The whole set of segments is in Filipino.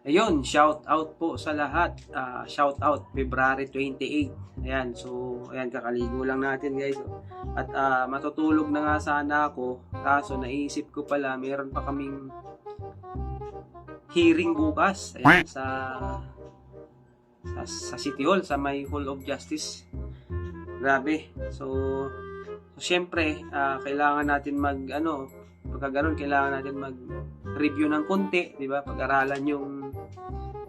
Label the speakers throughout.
Speaker 1: Ayun, shout out po sa lahat. Ah, shout out February 28. Ayan, so ayan kakaligo lang natin guys. At ah, matutulog na nga sana ako. Kaso naisip ko pala meron pa kaming hearing bukas ayan, sa, sa sa City Hall sa may Hall of Justice. Grabe. So so syempre, ah, kailangan natin mag ano, pagka ganun, kailangan natin mag review ng konti, di ba? Pag-aralan yung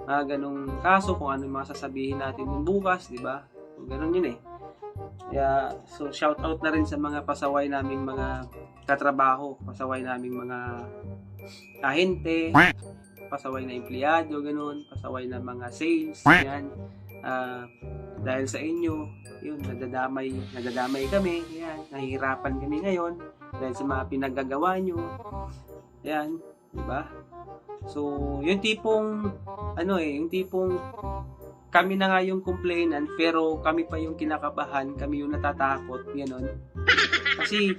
Speaker 1: mga ganong kaso, kung ano yung mga sasabihin natin yung bukas, di ba? So, ganun yun eh. Kaya, so shout out na rin sa mga pasaway naming mga katrabaho, pasaway naming mga ahente, pasaway na empleyado, ganun, pasaway na mga sales, yan. Ah, dahil sa inyo, yun, nadadamay, nadadamay kami, yan, nahihirapan kami ngayon, dahil sa mga pinagagawa nyo, yan, di ba? So, yung tipong, ano eh, yung tipong, kami na nga yung complainant, pero kami pa yung kinakabahan, kami yung natatakot, gano'n. Kasi,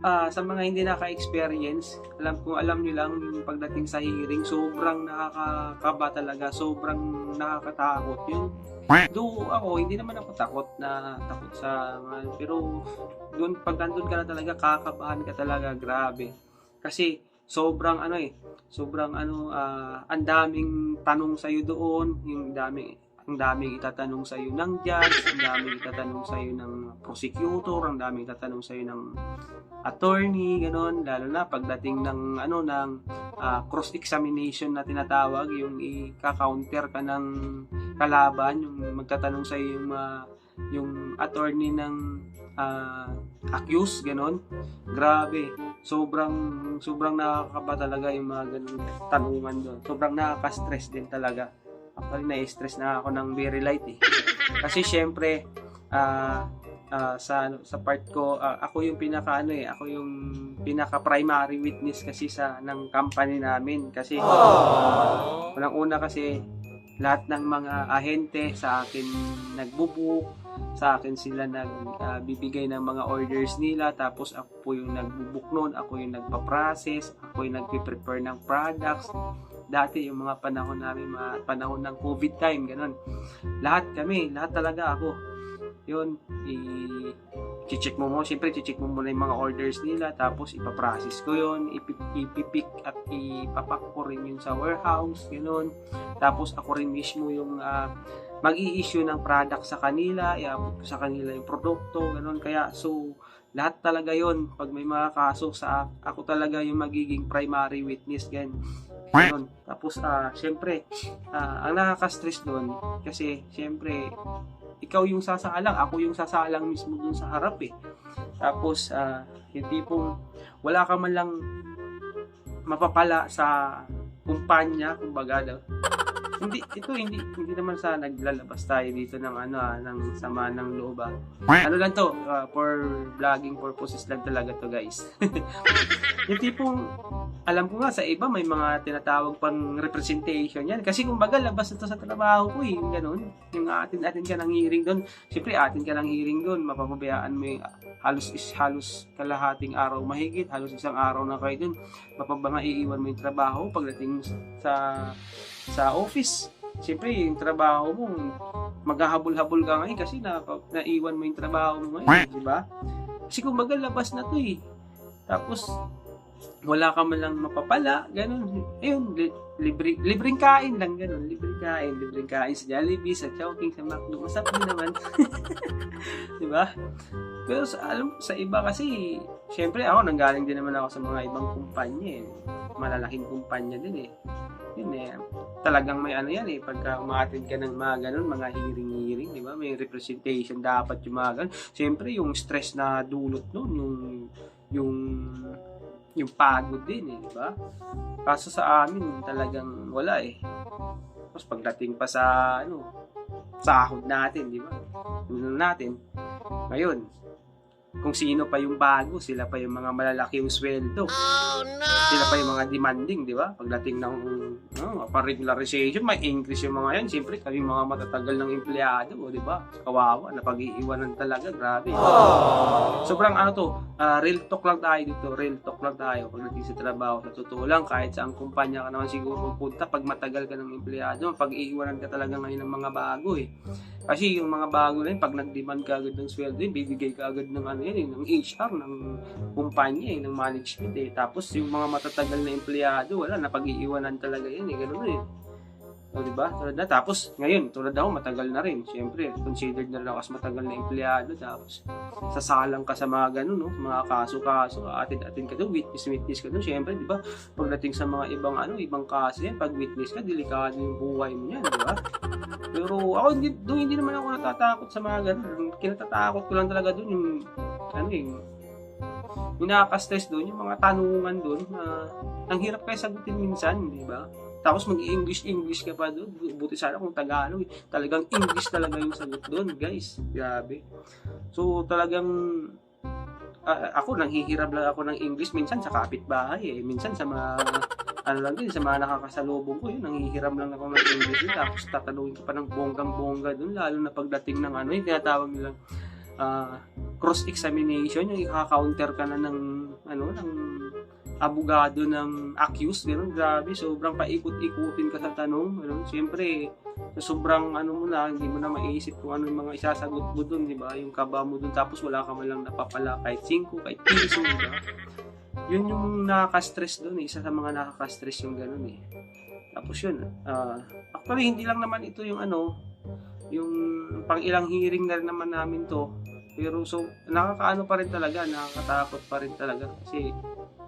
Speaker 1: ah, sa mga hindi naka-experience, alam kung alam nyo lang, yung pagdating sa hearing, sobrang nakakaba talaga, sobrang nakakatakot yun. Do ako, hindi naman ako takot na takot sa mga, pero doon pag nandun ka na talaga, kakabahan ka talaga, grabe. Kasi sobrang ano eh, sobrang ano, ah, ang daming tanong sa iyo doon, yung daming ang daming itatanong sa iyo ng judge, ang daming itatanong sa iyo ng prosecutor, ang daming itatanong sa iyo ng attorney, ganon, lalo na pagdating ng ano ng ah, cross examination na tinatawag, yung i-counter ka ng kalaban, yung magtatanong sa iyo yung mga yung attorney ng ah, accused, ganon. Grabe, sobrang sobrang nakakaba talaga yung mga ganung tanungan doon. Sobrang nakaka-stress din talaga. Actually, na-stress na ako ng very light eh. Kasi syempre, ah ah, sa ano, sa part ko, ah, ako yung pinaka ano eh, ako yung pinaka primary witness kasi sa ng company namin kasi unang-una kasi lahat ng mga ahente sa akin nagbubook, sa akin sila nagbibigay ng mga orders nila, tapos ako po yung nagbubook noon, ako yung nagpa-process, ako yung nagpe-prepare ng products. Dati yung mga panahon namin, mga panahon ng COVID time, ganun. Lahat kami, lahat talaga ako. Yun, i- check mo mo, siyempre check mo muna yung mga orders nila, tapos ipaprocess ko yun, ipi- ipipick at ipapak ko rin yun sa warehouse, gano'n. Tapos ako rin mismo yung ah, mag issue ng product sa kanila, iabot ko sa kanila yung produkto, ganun. Kaya, so, lahat talaga yon pag may mga kaso sa ako talaga yung magiging primary witness gan ganun. Tapos, ah, syempre, ah, ang nakaka-stress doon, kasi, syempre, ikaw yung sasaalang, ako yung sasaalang mismo dun sa harap eh. Tapos, ah, yung tipong, wala ka man lang mapapala sa kumpanya, kumbaga daw. Hindi ito hindi hindi naman sa naglalabas tayo dito ng ano ah, ng sama ng loob ah. Ano lang to ah, for vlogging purposes lang talaga to guys. yung tipong alam ko nga sa iba may mga tinatawag pang representation yan. Kasi kumbaga labas na to sa trabaho ko eh. Yung ganun. Yung atin atin ka ng hearing doon siyempre atin ka ng hearing doon mapapabayaan mo yung halos is halos kalahating araw mahigit halos isang araw na kayo doon mapabanga iiwan mo yung trabaho pagdating sa sa office. Siyempre, yung trabaho mo, maghahabol-habol ka ngayon kasi na, naiwan mo yung trabaho mo ngayon, di ba? Kasi kumbaga labas na to eh. Tapos, wala ka man lang mapapala, ganun. Ayun, li- libre, libreng kain lang, ganun. Libreng kain, libreng kain sa Jollibee, sa Chowking, sa McDo. Masarap din naman. di ba? Pero sa, alam, sa iba kasi, syempre ako, nanggaling din naman ako sa mga ibang kumpanya eh. Malalaking kumpanya din eh. Yun eh, talagang may ano yan eh, pagka umaattend ka ng mga ganun, mga hearing-hearing, di ba? May representation dapat yung mga ganun. Siyempre, yung stress na dulot nun, yung, yung, yung pagod din eh, di ba? Kaso sa amin, talagang wala eh. Tapos pagdating pa sa, ano, sahod natin, di ba? Ano natin, ngayon, kung sino pa yung bago, sila pa yung mga malalaki yung sweldo. Sila pa yung mga demanding, di ba? Pagdating ng no, pa-regularization, may increase yung mga yan. Siyempre, kami mga matatagal ng empleyado, di ba? Kawawa, napag-iiwanan talaga, grabe. Sobrang ano to, ah, real talk lang tayo dito, real talk lang tayo pagdating sa trabaho. Sa totoo lang, kahit sa kumpanya ka naman siguro pupunta, pag matagal ka ng empleyado, pag-iiwanan ka talaga ngayon ng mga bago eh. Kasi yung mga bago na yun, pag nag-demand ka agad ng sweldo yun, bibigay ka agad ng ano yan, eh, ng HR, ng kumpanya, eh, ng management eh. Tapos yung mga matatagal na empleyado, wala, napag-iiwanan talaga yan eh, ganun eh. O, diba? Tulad na, tapos, ngayon, tulad ako, matagal na rin. Siyempre, considered na ako as matagal na empleyado. Tapos, sasalang ka sa mga ganun, no? Mga kaso-kaso, atin-atin ka doon, witness-witness ka doon. Siyempre, di ba? Pagdating sa mga ibang, ano, ibang kaso yan, pag witness ka, delikado yung buhay mo yan, di ba? Pero, ako, hindi, doon hindi naman ako natatakot sa mga ganun. Kinatatakot ko lang talaga doon yung, ano yung, yung nakaka-stress doon, yung mga tanungan doon na ang hirap kaya sagutin minsan, di ba? Tapos mag-English-English ka pa doon. Buti sana kung Tagalog. eh. Talagang English talaga yung sagot doon, guys. Grabe. So, talagang ah, ako, nanghihirap lang ako ng English minsan sa kapitbahay eh. Minsan sa mga, ano lang din, sa mga nakakasalubong ko, yun, nanghihiram lang ako ng English doon. Tapos tatanungin ko pa ng bonggang-bongga doon, lalo na pagdating ng ano, yung tinatawag nilang ah, cross-examination, yung i-counter ka na ng, ano, ng abogado ng accused, gano'n, grabe, sobrang paikot-ikutin ka sa tanong, ano, siyempre, sobrang ano mo na, hindi mo na maiisip kung ano yung mga isasagot mo dun, di ba, yung kaba mo dun, tapos wala ka man lang napapala kahit 5, kahit piso, di ba, yun yung nakaka-stress dun, eh. isa sa mga nakaka-stress yung gano'n eh. Tapos yun, ah, actually, hindi lang naman ito yung ano, yung pang ilang hearing na rin naman namin to, pero so, nakakaano pa rin talaga, nakakatakot pa rin talaga kasi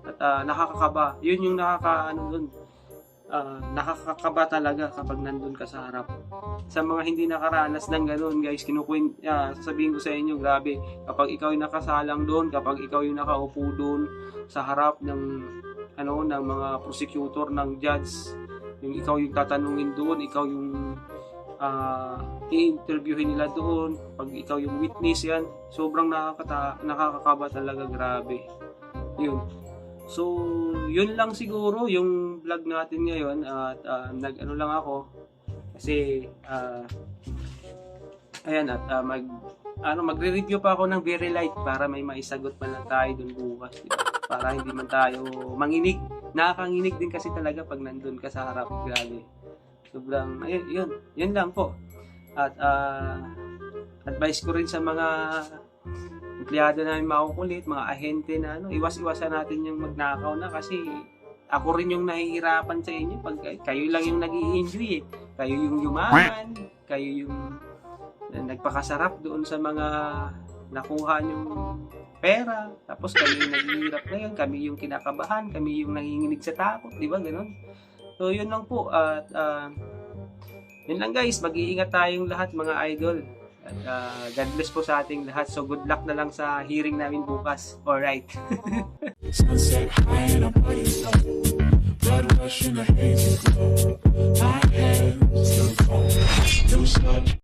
Speaker 1: at ah, nakakakaba. Yun yung nakakaano dun. Ah, nakakakaba talaga kapag nandun ka sa harap. Sa mga hindi nakaranas ng ganun, guys, kinukuin, ah, sasabihin ko sa inyo, grabe, kapag ikaw yung nakasalang doon, kapag ikaw yung nakaupo doon sa harap ng ano ng mga prosecutor ng judge, yung ikaw yung tatanungin doon, ikaw yung ah i-interviewin nila doon, pag ikaw yung witness yan, sobrang nakakata nakakakaba talaga, grabe. Yun. So, yun lang siguro yung vlog natin ngayon at ah, nag-ano lang ako kasi ah, ayan at ah, mag ano magre-review pa ako ng very light para may maisagot man lang tayo dun bukas di ba? para hindi man tayo manginig nakakanginig din kasi talaga pag nandun ka sa harap grabe sobrang ayun yun yun lang po at ah, advice ko rin sa mga empleyado namin makukulit, mga ahente na ano, iwas-iwasan natin yung magnakaw na kasi ako rin yung nahihirapan sa inyo pag kayo lang yung nag enjoy eh. Kayo yung yumaman, kayo yung nagpakasarap doon sa mga nakuha yung pera. Tapos kami yung naghihirap ngayon, kami yung kinakabahan, kami yung nanginginig sa takot, di ba? Ganon. So, yun lang po. At, ah, yun lang guys, mag-iingat tayong lahat mga idol. At ah, God bless po sa ating lahat. So good luck na lang sa hearing namin bukas. Alright.
Speaker 2: Sunset. Blood rush in a hazy glow. My hands still cold. New